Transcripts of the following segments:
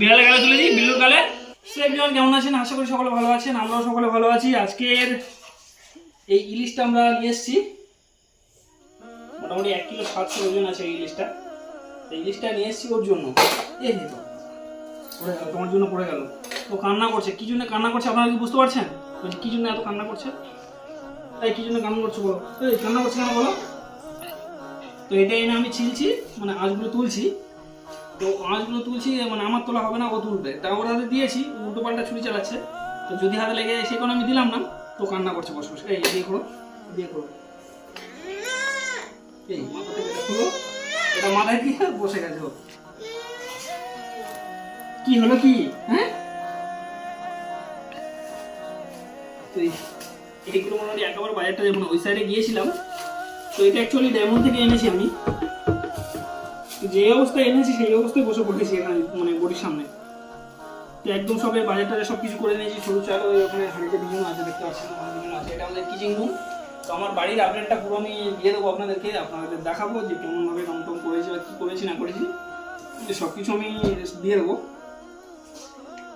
বিড়ালে গালে তুলে দিই, বিল্লুর গালে। সে কেমন আছেন? আশা করি সকলে ভালো আছেন, আমরাও সকলে ভালো আছি। আজকের এই ইলিশটা আমরা নিয়ে এসেছি। মোটামুটি এক কিলো সাতশো ওজন আছে এই ইলিশটা। তো ইলিশটা নিয়ে এসেছি ওর জন্য। এই পড়ে গেল, তোমার জন্য পড়ে গেল। ও কান্না করছে। কি জন্য কান্না করছে আপনারা কি বুঝতে পারছেন? কি জন্য এত কান্না করছে? তাই কি জন্য কান্না করছ বলো? এই, কান্না করছে কেন বলো? তো এটা এনে আমি ছিলছি মানে আঁচগুলো তুলছি। তো আঁচগুলো তুলছি মানে আমার তোলা হবে না, ও তুলবে। তা ওর হাতে দিয়েছি উল্টো পাল্টা ছুরি চালাচ্ছে। তো যদি হাতে লেগে সে কোনো আমি দিলাম না, তো কান্না করছে বসে বসে। এই দিয়ে করো দিয়ে করো এই মাথা থেকে এটা মাথায় দিয়ে বসে গেছে কি হলো কি? হ্যাঁ? তো এই- এইগুলো মোটামুটি একেবারে বাজারটা যখন ওই সাইডে গিয়েছিলাম, তো এটা অ্যাকচুয়ালি ডায়মন্ড থেকে এনেছি আমি। যে অবস্থায় এনেছি, সেই অবস্থায় বসে পড়েছি এখানে মানে বডির সামনে। একদম সবে বাজার টাজার সব কিছু করে নিয়েছি, সরু চাল ওই ওখানে হাঁড়িতে বিভিন্ন আছে, দেখতে ওখানে বিভিন্ন আছে, এটা আমাদের কিচিং রুম তো আমার বাড়ির আপডেটটা পুরো আমি দিয়ে দেবো আপনাদেরকে, আপনাদের দেখাবো যে কেমনভাবে রং টং করেছি বা কী করেছি, না করেছি। সব কিছু আমি দিয়ে দেবো।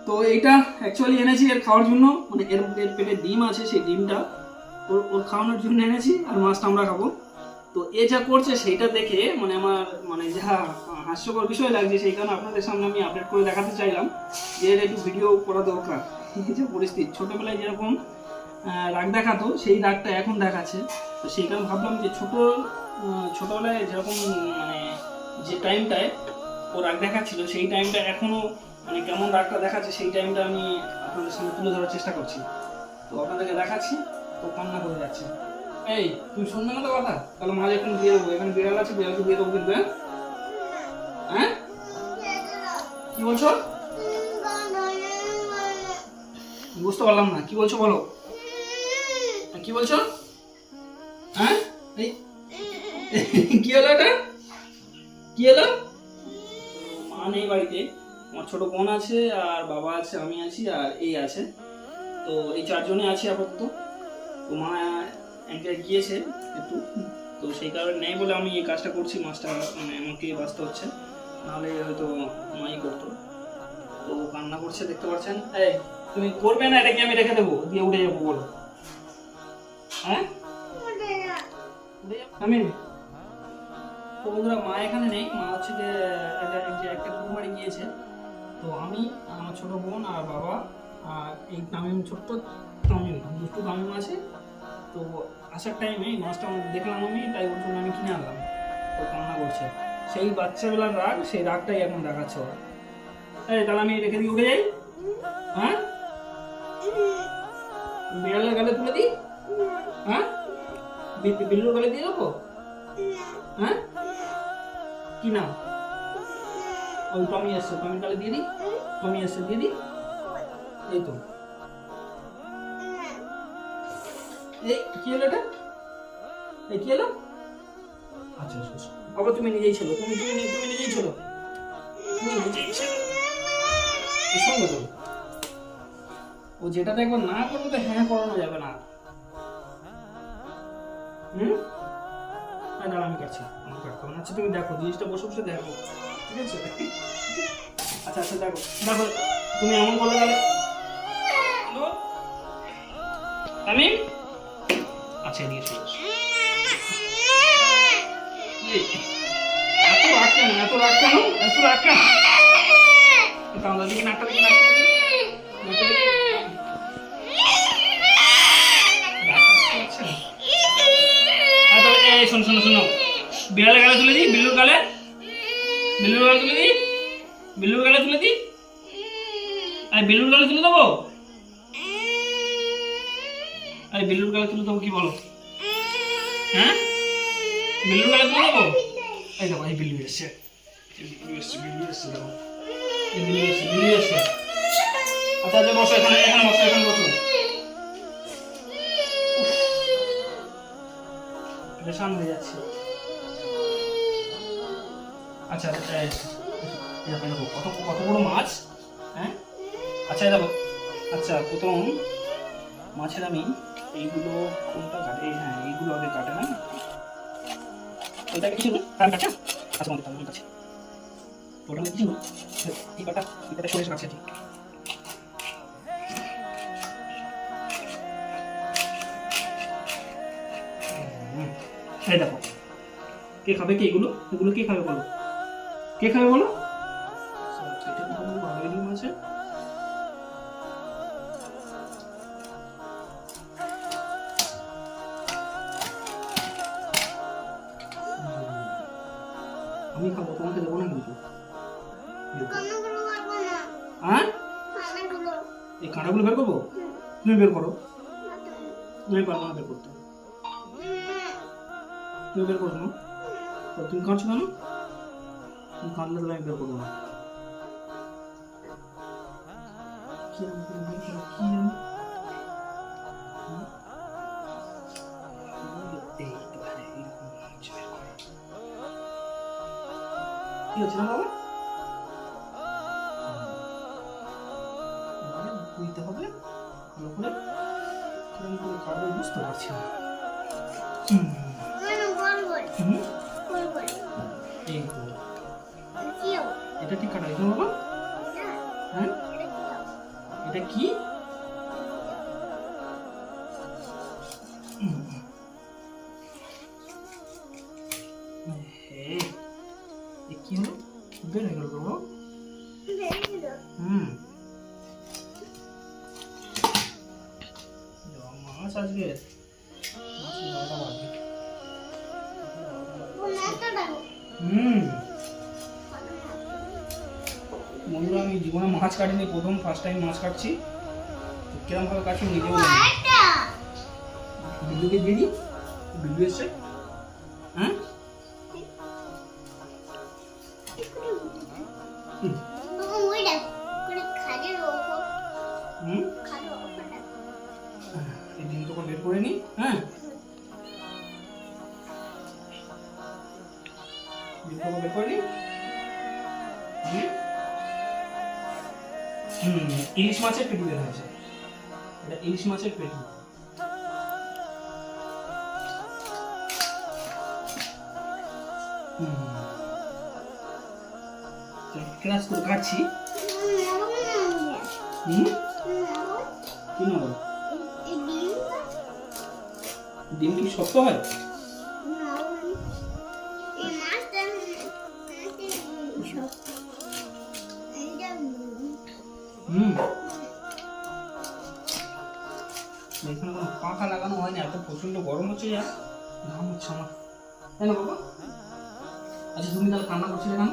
তো এইটা অ্যাকচুয়ালি এনেছি এর খাওয়ার জন্য মানে এর পেটে ডিম আছে সেই ডিমটা, ওর ওর খাওয়ানোর জন্য এনেছি, আর মাছটা আমরা খাব। তো এ যা করছে সেইটা দেখে মানে আমার মানে যা হাস্যকর বিষয় লাগছে সেই কারণে আপনাদের সামনে আমি আপডেট করে দেখাতে চাইলাম যে এর একটু ভিডিও করা দরকার। এই যে পরিস্থিতি, ছোটোবেলায় যেরকম রাগ দেখাতো, সেই রাগটা এখন দেখাচ্ছে। তো সেই কারণে ভাবলাম যে ছোটো ছোটোবেলায় যেরকম মানে যে টাইমটায় ও রাগ দেখাচ্ছিল, সেই টাইমটা এখনও মানে কেমন রাগটা দেখাচ্ছে, সেই টাইমটা আমি আপনাদের সামনে তুলে ধরার চেষ্টা করছি। তো আপনাদেরকে দেখাচ্ছি, তো কান্না করে যাচ্ছে। এই, তুমি শুনবে না তো কথা? তাহলে মাঝে এখন দিয়ে দেবো। এখানে বিড়াল আছে, বিড়ালকে দিয়ে দেবো কিন্তু হ্যাঁ? হ্যাঁ? কি বলছো? বুঝতে পারলাম না। কি বলছো বলো? কি বলছো? হ্যাঁ? এই, কি হলো এটা? কি হলো? মা নেই বাড়িতে। আমার ছোট বোন আছে, আর বাবা আছে, আমি আছি, আর এই আছে। তো এই চারজনে আছি আপাতত। তো মা এক জায়গায় গিয়েছে একটু। তো সেই কারণে নেই বলে আমি এই কাজটা করছি মাছটা মানে আমাকে বাঁচতে হচ্ছে। নাহলে হয়তো মাই করতো। তো কান্না করছে দেখতে পাচ্ছেন? এই তুমি করবে না এটা কি আমি রেখে দেবো? দিয়ে উঠে যাব বলো। হ্যাঁ? আমি তো বন্ধুরা মা এখানে নেই। মা হচ্ছে যে একটা যে একটা কুমারি গিয়েছে। তো আমি আমার ছোট বোন আর বাবা আর এই তামিম ছোট্ট তামিম দুটো তামিম আছে। তো আসার টাইমে এই মাছটা দেখলাম আমি, তাই ওর জন্য আমি কিনে আনলাম। তো কান্না করছে। সেই বাচ্চাবেলার রাগ, সেই রাগটাই এখন দেখাচ্ছে ওরা। তাহলে আমি রেখে দিয়ে উঠে যাই হ্যাঁ? বিড়ালের গালে তুলে দিই? হ্যাঁ? বিল্লুর গালে দিয়ে দেবো? হ্যাঁ? কি নাম? ওই টমি আসছে টমি গালে দিয়ে দিই? টমি আসছে দিয়ে দিই? এই তো। এই কি হলো এটা? এই কি হলো? আচ্ছা আচ্ছা আচ্ছা। আবার তুমি নিজেই ছিল তুমি তুমি তুমি নিজেই ছিল তুমি নিজেই ছিল এই শোনো ও যেটাতে একবার না করবে তো হ্যাঁ করানো যাবে না। হুম? দাঁড়া আমি কাটছি। আমার কাটতে আচ্ছা তুমি দেখো জিনিসটা বসে বসে দেখো। ঠিক আছে? আচ্ছা আচ্ছা দেখো। দেখো তুমি এমন বলে গেলে আমি আচ্ছা এদিকে চলে এত রাগ শোনো। শোনো গালে তুলে দিই, বিল্লুর গালে বিল্লুর গালে তুলে দিই বিল্লুর গালে তুলে দিই। আর, বিল্লুর গালে তুলে দেবো? আরে বিল্লুর গালে তুলে দেবো কি বলো? হ্যাঁ? বিল্লুর গালে তুলে দেবো? এই দেখো এই বিল্লু এসছে। বিল্লু এসছে বিল্লু এসছে দেখো। এই বিল্লু এসছে বিল্লু আচ্ছা আচ্ছা বসো এখানে এখানে বসো এখানে বসো। হয়ে যাচ্ছে। আচ্ছা আচ্ছা এই দেখো, কত কত বড় মাছ হ্যাঁ? আচ্ছা দেখো আচ্ছা প্রথম মাছের আমি এইগুলো কোনটা কাটে? হ্যাঁ এইগুলো আগে কাটে না ওইটা কিছু আচ্ছা ঠিক দেখো। কে খাবে কে এগুলো? এগুলো কে খাবে বলো? কে খাবে বলো? হ্যাঁ? এই কাঁটাগুলো বের করব? তুমি বের করো। আমি পারব না বের করতে। তুমি বের করো না। তুমি কাঁদছো কেন? তুমি কাঁদলে তাহলে আমি বের করব না। কি জানি, কি জানি, বুঝতে হবে। ভালো করে কিরম করে কাটবো বুঝতে পারছি না। এটা ঠিক কাটা? বাবা? হ্যাঁ। এটা কি? হুম বন্ধুরা আমি জীবনে মাছ কাটিনি প্রথম ফার্স্ট টাইম মাছ কাটছি। কিরম ভাবে কাটছি নিজেও বিল্লুকে দিয়ে দিই? বিল্লু এসছে? হ্যাঁ? বের করে হুম? হুম ইলিশ মাছের পেটি বের হয়েছে এটা ইলিশ মাছের পেটি ক্লাস করে কাটছি হুম কি না ডিম কি শক্ত হয় হুম। এখানে কোনো পাখা লাগানো হয়নি, এত প্রচণ্ড গরম হচ্ছে যা। ঘাম হচ্ছে আমার। তাই না বাবা। আচ্ছা তুমি তাহলে কান্না করছিলে কেন?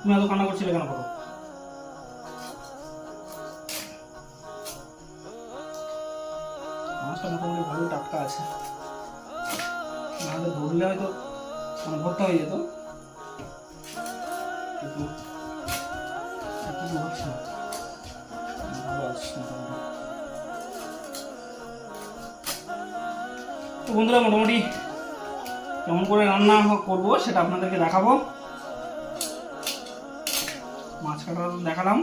তুমি এত কান্না করছিলে কেন বাবা মাছটা মোটামুটি ভালো টাটকা আছে। নাহলে ধরলে হয়তো মানে ভর্তা হয়ে যেত। কিন্তু তো বন্ধুরা মোটামুটি কেমন করে রান্না করব সেটা আপনাদেরকে দেখাবো। মাছ কাটা দেখালাম।